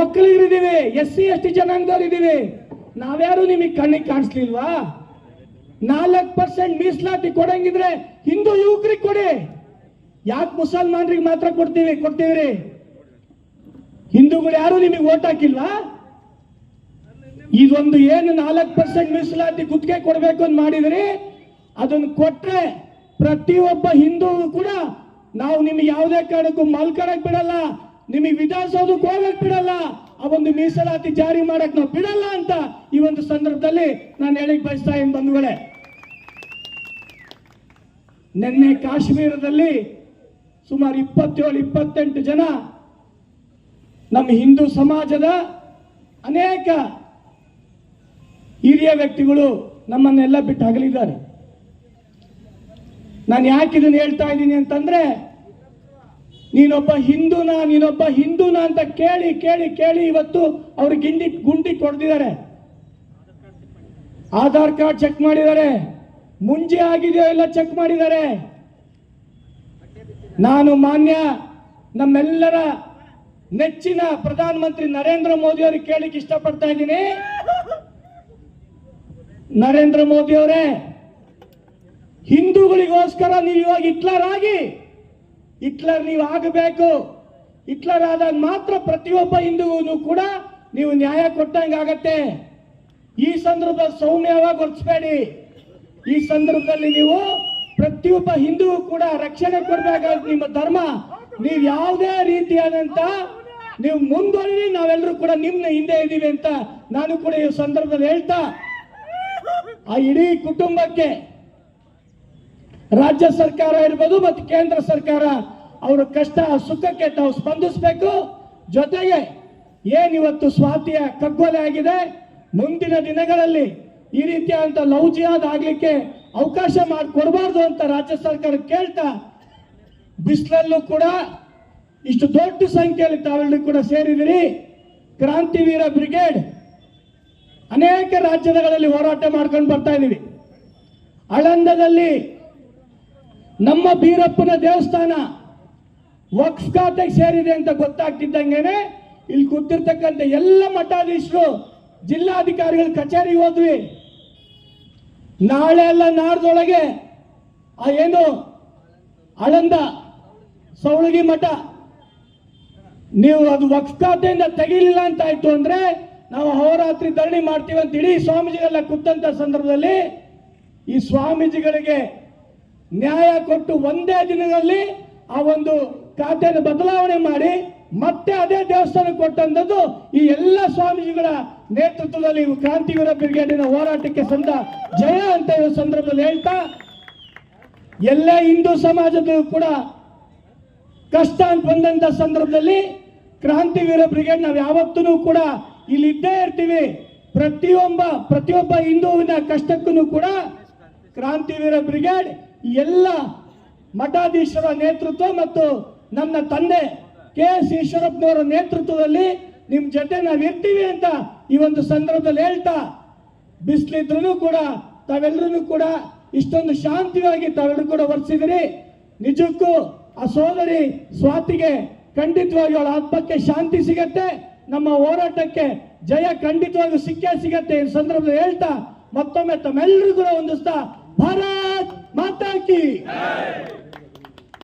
ಒಕ್ಕಲಿಗರಿದ್ದೀವಿ. S C, S T ಜನಾಂಗದವ್ರು ಇದೀವಿ ನಾವ್ಯಾರು ನಿಮಗೆ ಕಣ್ಣಿಗೆ ಕಾಣಿಸ್ಲಿಲ್ವಾ? ನಾಲ್ಕು ಪರ್ಸೆಂಟ್ ಮೀಸಲಾತಿ ಕೊಡಂಗಿದ್ರೆ ಹಿಂದೂ ಯುವಕರಿಗೆ ಕೊಡಿ. ಯಾಕೆ ಮುಸಲ್ಮಾನರಿಗೆ ಮಾತ್ರ ಕೊಡ್ತೀವಿ ಕೊಡ್ತೀವಿ ಹಿಂದೂಗಳು ಯಾರು ನಿಮಗೆ ಓಟ್ ಹಾಕಿಲ್ವಾ? ಇದೊಂದು ಏನು ನಾಲ್ಕು ಪರ್ಸೆಂಟ್ ಮೀಸಲಾತಿ ಗುತ್ತಿಗೆ ಕೊಡಬೇಕು ಅಂತ ಮಾಡಿದ್ರಿ? ಅದನ್ನ ಕೊಟ್ರೆ ಪ್ರತಿಯೊಬ್ಬ ಹಿಂದೂ ಕೂಡ ನಾವು ನಿಮ್ಗೆ ಯಾವುದೇ ಕಾರಣಕ್ಕೂ ಮಲ್ಕಡಕ್ ಬಿಡಲ್ಲ. ನಿಮಗೆ ವಿಧಾನಸೌಧಕ್ಕೆ ಹೋಗಕ್ ಬಿಡಲ್ಲ. ಆ ಒಂದು ಮೀಸಲಾತಿ ಜಾರಿ ಮಾಡಕ್ ನಾವು ಬಿಡಲ್ಲ ಅಂತ ಈ ಒಂದು ಸಂದರ್ಭದಲ್ಲಿ ನಾನು ಹೇಳಿಕ್ ಬಯಸ್ತಾ ಇನ್ ಬಂಧುಗಳೇ. ನಿನ್ನೆ ಕಾಶ್ಮೀರದಲ್ಲಿ ಸುಮಾರು ಇಪ್ಪತ್ತೇಳು, ಇಪ್ಪತ್ತೆಂಟು ಜನ ನಮ್ಮ ಹಿಂದೂ ಸಮಾಜದ ಅನೇಕ ಹಿರಿಯ ವ್ಯಕ್ತಿಗಳು ನಮ್ಮನ್ನೆಲ್ಲ ಬಿಟ್ಟು ಹಗಲಿದ್ದಾರೆ. ನಾನು ಯಾಕೆ ಇದನ್ನು ಹೇಳ್ತಾ ಇದ್ದೀನಿ ಅಂತಂದ್ರೆ ನೀನೊಬ್ಬ ಹಿಂದೂನ ನೀನೊಬ್ಬ ಹಿಂದೂನ ಅಂತ ಕೇಳಿ ಕೇಳಿ ಕೇಳಿ ಇವತ್ತು ಅವ್ರು ಗಿಂಡಿ, ಗುಂಡಿ ಕೊಡ್ದಿದ್ದಾರೆ. ಆಧಾರ್ ಕಾರ್ಡ್ ಚೆಕ್ ಮಾಡಿದ್ದಾರೆ. ಮುಂಜೆ ಆಗಿದೆಯೋ ಎಲ್ಲ ಚೆಕ್ ಮಾಡಿದ್ದಾರೆ. ನಾನು ಮಾನ್ಯ ನಮ್ಮೆಲ್ಲರ ನೆಚ್ಚಿನ ಪ್ರಧಾನಮಂತ್ರಿ ನರೇಂದ್ರ ಮೋದಿ ಅವ್ರಿಗೆ ಕೇಳಿಕ್ ಇಷ್ಟಪಡ್ತಾ ಇದ್ದೀನಿ. ನರೇಂದ್ರ ಮೋದಿ ಅವರೇ, ಹಿಂದೂಗಳಿಗೋಸ್ಕರ ನೀವು ಇವಾಗ ಹಿಟ್ಲರ್ ಆಗಿ ಹಿಟ್ಲರ್ ನೀವು ಆಗಬೇಕು. ಹಿಟ್ಲರ್ ಆದಾಗ ಮಾತ್ರ ಪ್ರತಿಯೊಬ್ಬ ಹಿಂದೂನು ಕೂಡ ನೀವು ನ್ಯಾಯ ಕೊಟ್ಟಂಗಾಗತ್ತೆ ಈ ಸಂದರ್ಭ ಸೌಮ್ಯವಾಗಿ ವರ್ತಿಸಬೇಡಿ ಈ ಸಂದರ್ಭದಲ್ಲಿ ನೀವು ಪ್ರತಿಯೊಬ್ಬ ಹಿಂದೂ ಕೂಡ ರಕ್ಷಣೆ ಕೊಡಬೇಕಾದ ನಿಮ್ಮ ಧರ್ಮ. ನೀವು ಯಾವುದೇ ರೀತಿಯಾದಂತ ನೀವು ಮುಂದುವರಿ ನಾವೆಲ್ಲರೂ ಕೂಡ ನಿಮ್ನ ಹಿಂದೆ ಇದ್ದೀವಿ ಅಂತ ನಾನು ಕೂಡ ಈ ಸಂದರ್ಭದಲ್ಲಿ ಹೇಳ್ತಾ. ಆ ಇಡೀ ಕುಟುಂಬಕ್ಕೆ ರಾಜ್ಯ ಸರ್ಕಾರ ಇರ್ಬೋದು ಮತ್ತು ಕೇಂದ್ರ ಸರ್ಕಾರ, ಅವರ ಕಷ್ಟ, ಸುಖಕ್ಕೆ ತಾವು ಸ್ಪಂದಿಸಬೇಕು. ಜೊತೆಗೆ ಏನಿವತ್ತು ಸ್ವಾತಿಯ ಕಗ್ಗೊಲೆ ಆಗಿದೆ, ಮುಂದಿನ ದಿನಗಳಲ್ಲಿ ಈ ರೀತಿಯಾದಂಥ ಲವ್ ಜಿಹಾದ್ ಆಗ್ಲಿಕ್ಕೆ ಅವಕಾಶ ಮಾಡಿಕೊಡ್ಬಾರ್ದು ಅಂತ ರಾಜ್ಯ ಸರ್ಕಾರ ಕೇಳ್ತಾ, ಬಿಸಿಲಲ್ಲೂ ಕೂಡ ಇಷ್ಟು ದೊಡ್ಡ ಸಂಖ್ಯೆಯಲ್ಲಿ ತಾವೆಲ್ಲರೂ ಕೂಡ ಸೇರಿದಿರಿ. ಕ್ರಾಂತಿವೀರ ಬ್ರಿಗೇಡ್, ಅನೇಕ ರಾಜ್ಯಗಳಲ್ಲಿ ಹೋರಾಟ ಮಾಡ್ಕೊಂಡು ಬರ್ತಾ ಇದ್ದೀವಿ ಆಳಂದದಲ್ಲಿ ನಮ್ಮ ಬೀರಪ್ಪನ ದೇವಸ್ಥಾನ ವಕ್ಸ್ ಖಾತೆಗೆ ಸೇರಿದೆ ಅಂತ ಗೊತ್ತಾಗ್ತಿದ್ದಂಗೆನೆ ಇಲ್ಲಿ ಕೂತಿರ್ತಕ್ಕಂಥ ಎಲ್ಲ ಮಠಾಧೀಶರು, ಜಿಲ್ಲಾಧಿಕಾರಿಗಳ ಕಚೇರಿಗೆ ಹೋದ್ವಿ. ನಾಳೆ ಎಲ್ಲ ನಾಡ್ದೊಳಗೆ ಆ ಏನು ಆಳಂದ ಸೌಳಗಿ ಮಠ. ನೀವು ಅದು ವಕ್ಸ್ ಖಾತೆಯಿಂದ ತೆಗಿಲಿಲ್ಲ ಅಂತ ಆಯ್ತು ಅಂದ್ರೆ ನಾವು ಹೋರಾತ್ರಿ ಧರಣಿ ಮಾಡ್ತೀವಿ ಅಂತ ಇಡೀ ಸ್ವಾಮೀಜಿಗಳೆಲ್ಲ ಕೂತಂತ ಸಂದರ್ಭದಲ್ಲಿ ಈ ಸ್ವಾಮೀಜಿಗಳಿಗೆ ನ್ಯಾಯ ಕೊಟ್ಟು ಒಂದೇ ದಿನದಲ್ಲಿ ಆ ಒಂದು ಖಾತೆಯನ್ನು ಬದಲಾವಣೆ ಮಾಡಿ ಮತ್ತೆ ಅದೇ ದೇವಸ್ಥಾನ ಕೊಟ್ಟಂಥದ್ದು ಈ ಎಲ್ಲ ಸ್ವಾಮೀಜಿಗಳ ನೇತೃತ್ವದಲ್ಲಿ ಕ್ರಾಂತಿವೀರ ಬ್ರಿಗೇಡಿನ ಹೋರಾಟಕ್ಕೆ ಸಂದ ಜಯ ಅಂತ ಈ ಸಂದರ್ಭದಲ್ಲಿ ಹೇಳ್ತಾ, ಎಲ್ಲ ಹಿಂದೂ ಸಮಾಜದ ಕೂಡ ಕಷ್ಟ ಅಂತ ಬಂದಂತ ಸಂದರ್ಭದಲ್ಲಿ ಕ್ರಾಂತಿವೀರ ಬ್ರಿಗೇಡ್ ನಾವು ಯಾವತ್ತೂ ಕೂಡ ಇಲ್ಲಿ ಇದ್ದೇ ಇರ್ತೀವಿ. ಪ್ರತಿಯೊಬ್ಬ ಪ್ರತಿಯೊಬ್ಬ ಹಿಂದೂವಿನ ಕಷ್ಟಕ್ಕೂ ಕೂಡ ಕ್ರಾಂತಿವೀರ ಬ್ರಿಗೇಡ್ ಎಲ್ಲ ಮಠಾಧೀಶರ ನೇತೃತ್ವ ಮತ್ತು ನನ್ನ ತಂದೆ ಕೆ ಎಸ್ ಈಶ್ವರಪ್ಪನವರ ನೇತೃತ್ವದಲ್ಲಿ ನಿಮ್ ಜೊತೆ ನಾವು ಇರ್ತೀವಿ ಅಂತ ಈ ಒಂದು ಸಂದರ್ಭದಲ್ಲಿ ಹೇಳ್ತಾ ಬಿಸಿಲಿದ್ರು ಕೂಡ ತಾವೆಲ್ಲರೂ ಕೂಡ ಇಷ್ಟೊಂದು ಶಾಂತಿಯಾಗಿ ತಾವೆಲ್ಲರೂ ಕೂಡ ವರ್ತಿಸಿದಿರಿ ನಿಜಕ್ಕೂ ಆ ಸೋದರಿ ಸ್ವಾತಿಗೆ ಖಂಡಿತವಾಗಿ ಅವಳ ಆತ್ಮಕ್ಕೆ ಶಾಂತಿ ಸಿಗತ್ತೆ, ನಮ್ಮ ಹೋರಾಟಕ್ಕೆ ಜಯ ಖಂಡಿತವಾಗಿ ಸಿಕ್ಕೇ ಸಿಗತ್ತೆ ಈ ಸಂದರ್ಭದಲ್ಲಿ ಹೇಳ್ತಾ, ಮತ್ತೊಮ್ಮೆ ತಮ್ಮೆಲ್ಲರಿಗೂ ಕೂಡ ಹೊಂದಿಸ್ತಾ ಭಾರತ್ ಮಾತಾ ಕಿ